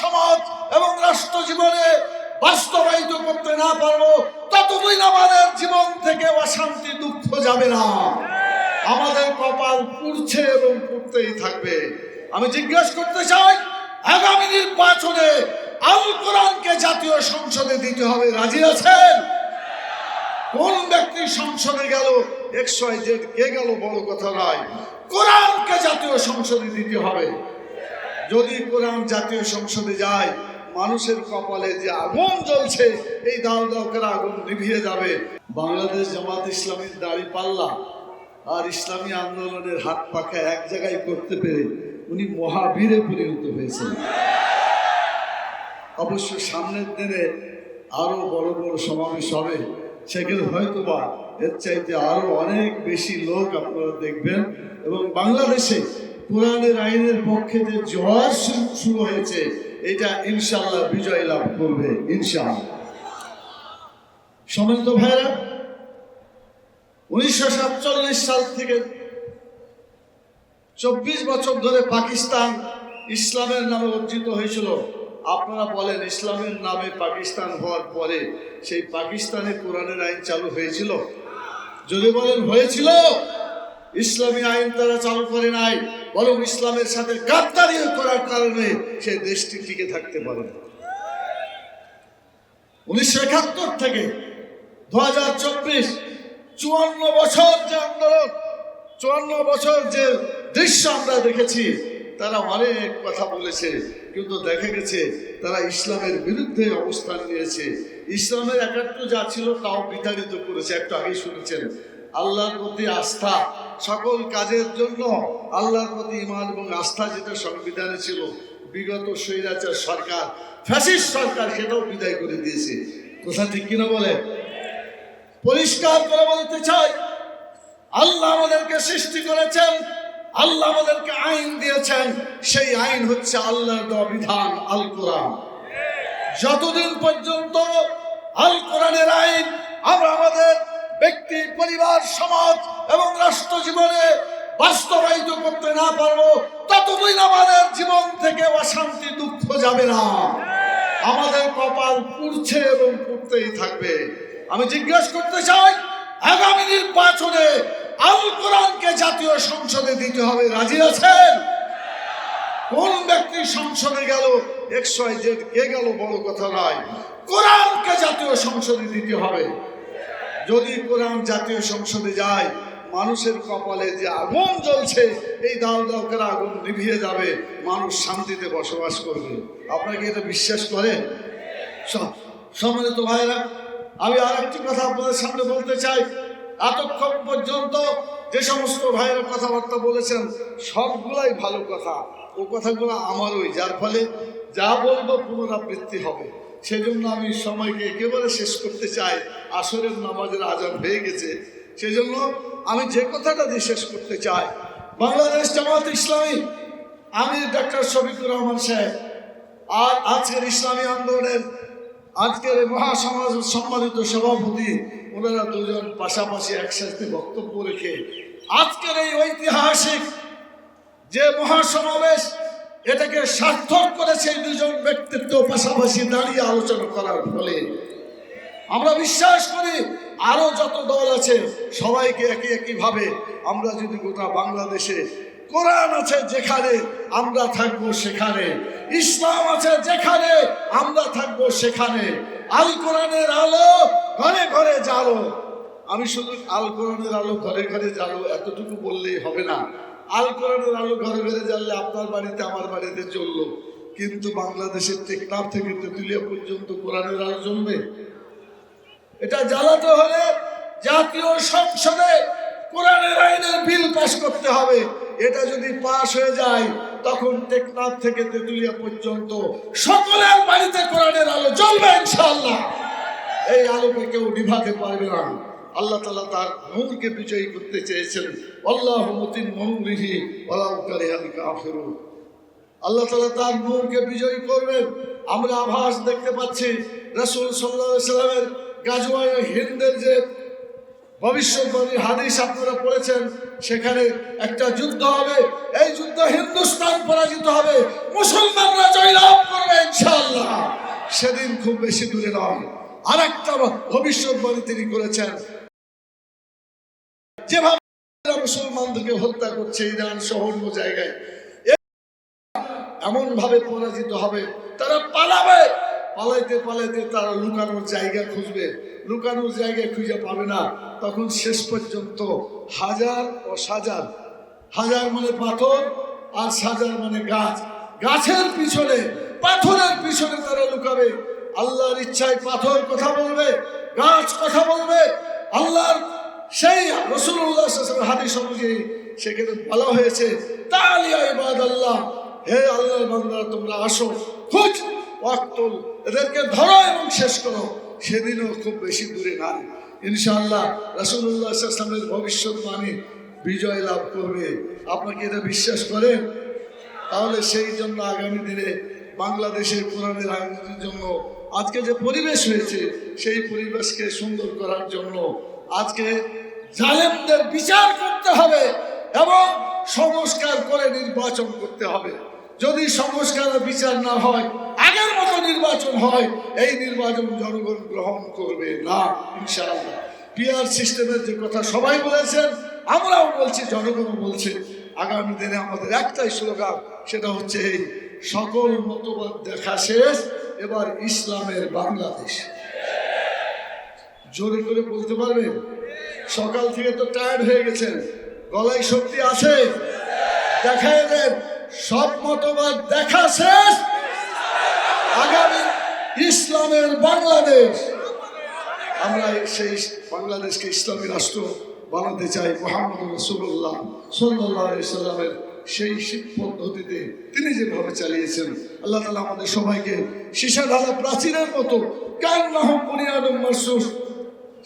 সমাজ এবং রাষ্ট্র জীবনে বাস্তবায়িত করতে না পারব, ততদিন আমাদের জীবন থেকে অশান্তি, দুঃখ যাবে না। আমাদের কপাল পুড়ছে এবং পুড়তেই থাকবে। আমি জিজ্ঞেস করতে চাই, আগামী নির্বাচনে আল কোরআনকে জাতীয় সংসদে দিতে হবে, রাজি আছেন? কোন ব্যক্তি সংসদে গেল একশো জেড কে গেল বড় কথা নয়। কোরআনকে জাতীয় সংসদে দিতে হবে। যদি কোরআন জাতীয় সংসদে যায়, মানুষের কপালে যে আগুন জ্বলছে, এই দাও দাও করে আগুন নিভিয়ে যাবে। বাংলাদেশ জামাত ইসলামীর দাড়ি পাল্লা আর ইসলামী আন্দোলনের হাত পাখা এক জায়গায় করতে পেরে উনি মহাবীরে পরিণত হয়েছেন। অবশ্য সামনের দিনে আরও বড় বড় সমাবেশ হবে, সেখানে হয়তো বা এর চাইতে আরও অনেক বেশি লোক আপনারা দেখবেন এবং বাংলাদেশে কোরআনের আইনের পক্ষে যে জয় শুরু- হয়েছে, এটা ইনশাআল্লাহ বিজয় লাভ করবে, ইনশাআল্লাহ। সমিত ভাইরা উনিশশো সাতচল্লিশ সাল থেকে চব্বিশ বছর ধরে পাকিস্তান ইসলামের নামে অর্জিত হয়েছিল। আপনারা বলেন, ইসলামের নামে পাকিস্তান হওয়ার পরে সেই পাকিস্তানে কোরআনের আইন চালু হয়েছিল? যদি বলেন, হয়েছিল। ইসলামী আইন তারা চালু করে নাই। বরং ইসলামের সাথে গাদ্দারি করার কারণে সে দেশটি টিকে থাকতে পারে না। উনিশশো একাত্তর থেকে দু হাজার চব্বিশ চুয়ান্ন বছর যে আন্দোলন, চুয়ান্ন বছর যে দৃশ্য আমরা দেখেছি, তারা অনেক কথা বলেছে, কিন্তু দেখা গেছে তারা ইসলামের বিরুদ্ধে অবস্থান নিয়েছে। ইসলামের একাত্ম যা ছিল তাও বিতাড়িত করেছে। একটু আগেই শুনেছেন, আল্লাহর প্রতি আস্থা সকল কাজের জন্য আল্লাহর প্রতি ইমান এবং আস্থা যেটা সংবিধানে ছিল, বিগত স্বৈরাচার সরকার, ফ্যাসিস্ট সরকার সেটাও বিদায় করে দিয়েছে। কথা ঠিক কিনা বলে? পরিষ্কার করে বলতে চাই, আল্লাহ আমাদেরকে সৃষ্টি করেছেন, আল্লাহ আমাদেরকে আইন দিয়েছেন, সেই আইন হচ্ছে আল্লাহর বিধান, আল কোরআন। যতদিন পর্যন্ত আল পরিবার, সমাজ এবং রাষ্ট্র জীবনে বাস্তবায়িত করতে না পারব, ততদিন আমাদের জীবন থেকে অশান্তি, দুঃখ যাবে না। আমাদের কপাল পুড়ছে এবং পুড়তেই থাকবে। আমি জিজ্ঞেস করতে চাই, আগামী নির্বাচনে আল কোরআনকে জাতীয় সংসদে দিতে হবে, রাজি আছেন? কোন ব্যক্তি সংসদে গেল? একশো জেড, কে গেল? বড় কথা নয়। কোরআনকে জাতীয় সংসদে দিতে হবে। যদি কোরআন জাতীয় সংসদে যায়, মানুষের কপালে যে আগুন জ্বলছে, এই দাও দাও করে আগুন নিভিয়ে যাবে, মানুষ শান্তিতে বসবাস করবে। আপনাকে এটা বিশ্বাস করেন? স- সম্মানিত ভাইরা আমি আর একটি কথা আপনাদের সামনে বলতে চাই। এতক্ষণ পর্যন্ত যে সমস্ত ভাইয়েরা কথাবার্তা বলেছেন, সবগুলাই ভালো কথা। ও কথাগুলো আমারই, যার ফলে যা বলব পুনরাবৃত্তি হবে। সেজন্য আমি সময়কে একেবারে শেষ করতে চাই। আসরের নামাজের আজান হয়ে গেছে। সেজন্য আমি যে কথাটা দিয়ে শেষ করতে চাই, বাংলাদেশ জামাত ইসলামী, আমি ডাক্তার শফিকুর রহমান সাহেব, আর আজকের ইসলামী আন্দোলনের আজকের মহাসমাজ সম্মানিত সভাপতি, ওনারা দুজন পাশাপাশি একসাথে বক্তব্য রেখে আজকের এই ঐতিহাসিক যে মহাসমাবেশ এটাকে সার্থক করেছে দুজন ব্যক্তিত্ব পাশাপাশি দাঁড়িয়ে আলোচনা করার ফলে আমরা বিশ্বাস করি আরও যত দল আছে সবাইকে একই ভাবে আমরা যদি গোটা বাংলাদেশে কোরআন আছে যেখানে আমরা থাকব সেখানে, ইসলাম আছে যেখানে আমরা থাকব সেখানে, আল কোরআনের আলো ঘরে ঘরে জালো আমি শুধু আল কোরআনের আলো ঘরে ঘরে জালো এতটুকু বললেই হবে না। আল কোরআনের আলো ঘরে ঘরে জ্বাললে আপনার বাড়িতে, আমার বাড়িতে চলল। কিন্তু বাংলাদেশের টেকনাফ থেকে তেঁতুলিয়া পর্যন্ত কোরআনের আলো জমবে? এটা জ্বালাতে হলে জাতীয় সংসদে কোরআনের আইনের বিল পাস করতে হবে। এটা যদি পাস হয়ে যায়, তখন টেকনাফ থেকে তেঁতুলিয়া পর্যন্ত সকলের বাড়িতে কোরআনের আলো জ্বলবে ইনশাআল্লাহ। এই আলোকে কেউ নিভাতে পারবে না। আল্লাহ তালা তার নূরকে বিজয়ী করতে চেয়েছেন আল্লাহ মতিন মৌরিহি ওলাউকারে আমি কাফেরুন। আল্লাহ তালা তার নূরকে বিজয়ী করবেন। আমরা আভাস দেখতে পাচ্ছি রসুল সাল্লাহ সাল্লামের গাজওয়ায় হিন্দের যে ভবিষ্যৎবাণী হাদিস আপনারা পড়েছেন, সেখানে একটা যুদ্ধ হবে। এই যুদ্ধ হিন্দুস্তান পরাজিত হবে। মুসলমানরা জয়লাভ করবে সেদিন খুব বেশি দূরে নয়। আর একটা ভবিষ্যৎবাণী তিনি করেছেন। যেভাবে মুসলমানদেরকে হত্যা করছে ইরান সহ অন্য জায়গায়। এমন ভাবে পরাজিত হবে, তারা পালাবে। পালাইতে পালাইতে তারা লুকানোর জায়গা খুঁজবে। লুকানোর জায়গা খুঁজে পাবে না। তখন শেষ পর্যন্ত হাজার ও সাজার হাজার মানে পাথর আর সাজার মানে গাছ। গাছের পিছনে, পাথরের পিছনে তারা লুকাবে। আল্লাহর ইচ্ছায় পাথর কথা বলবে, গাছ কথা বলবে, আল্লাহর সেই রসুল্লাহ হাদিস অনুযায়ী সেখানে বলা হয়েছে তালিয়া আল্লাহ হে আল্লাহর বান্দা, তোমরা আসো, খুঁজ, ওয়াক্তুল, এদেরকে ধরো এবং শেষ করো। সেদিনও খুব বেশি দূরে না। ইনশাআল্লাহ রাসূলুল্লাহ সাল্লামের ভবিষ্যৎবাণী বিজয় লাভ করবে। আপনাকে এটা বিশ্বাস করেন? তাহলে সেই জন্য আগামী দিনে বাংলাদেশের কোরআনের আয়োজনের জন্য আজকে যে পরিবেশ হয়েছে, সেই পরিবেশকে সুন্দর করার জন্য আজকে জালেমদের বিচার করতে হবে এবং সংস্কার করে নির্বাচন করতে হবে। যদি সংস্কার বিচার না হয়, আগের মতো নির্বাচন হয়, এই নির্বাচন জনগণ গ্রহণ করবে না, ইনশাআল্লাহ। পিআর সিস্টেমের যে কথা সবাই বলেছেন, আমরাও বলছি, জনগণও বলছে। আগামী দিনে আমাদের একটাই স্লোগান, সেটা হচ্ছে এই, সকল মতবাদ দেখা শেষ, এবার ইসলামের বাংলাদেশ। জোরে করে বলতে পারবেন সকাল থেকে তো টায়ার্ড হয়ে গেছেন। গলায় শক্তি আছে? দেখায় দেন। সব মতবাদ দেখা শেষ। আগামী ইসলামের বাংলাদেশ। আমরা সেই বাংলাদেশকে ইসলামী রাষ্ট্র বানাতে চাই মোহাম্মদ রসুল্লাহ সাল্লাহ সাল্লামের সেই পদ্ধতিতে। তিনি যেভাবে চালিয়েছেন, আল্লাহ তালা আমাদের সবাইকে সীসা ঢালা প্রাচীরের মতো কান নাহ বুনিয়াদম মাসুস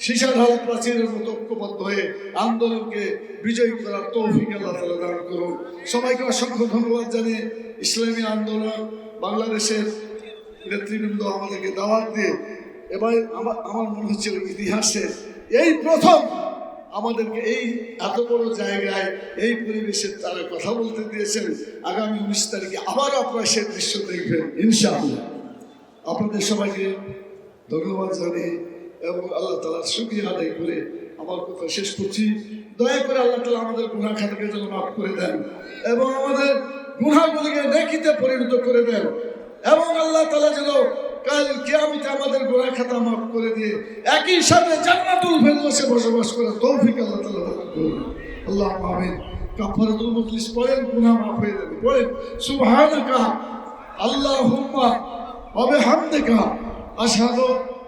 সীসা ঢালা প্রাচীরের মতো ঐক্যবদ্ধ হয়ে আন্দোলনকে বিজয়ী করার তৌফিক আল্লাহ দান করুন। সবাইকে অসংখ্য ধন্যবাদ জানিয়ে ইসলামী আন্দোলন বাংলাদেশের নেতৃবৃন্দ আমাদেরকে দাওয়াত দিয়ে এবার আমার আমার মনে হচ্ছিল ইতিহাসে এই প্রথম আমাদেরকে এই এত বড় জায়গায়, এই পরিবেশে তারা কথা বলতে দিয়েছেন। আগামী উনিশ তারিখে আবার আপনারা সেই দৃশ্য দেখবেন, ইনশাআল্লাহ। আপনাদের সবাইকে ধন্যবাদ জানিয়ে এবং আল্লাহ তালার সুবিধা আদায় করে আমার কথা শেষ করছি। দয়া করে আল্লাহ তালা আমাদের গুণা খাতাকে যেন মাফ করে দেন এবং আমাদের গুণাগুলিকে নেকিতে পরিণত করে দেন এবং আল্লাহ তালা যেন কাল কিয়ামতে আমাদের গোড়া খাতা মাফ করে দিয়ে একই সাথে জান্নাতুল ফেরদৌসে বসবাস করে তৌফিক আল্লাহ তাআলা দান করুন। আল্লাহ আমিন। কাফারাতুল মুখলিস পড়েন, গুনাহ মাফ হয়ে যাবে। পড়েন, সুবহানাকা, আল্লাহুম্মা ওয়া বিহামদিকা, আশহাদু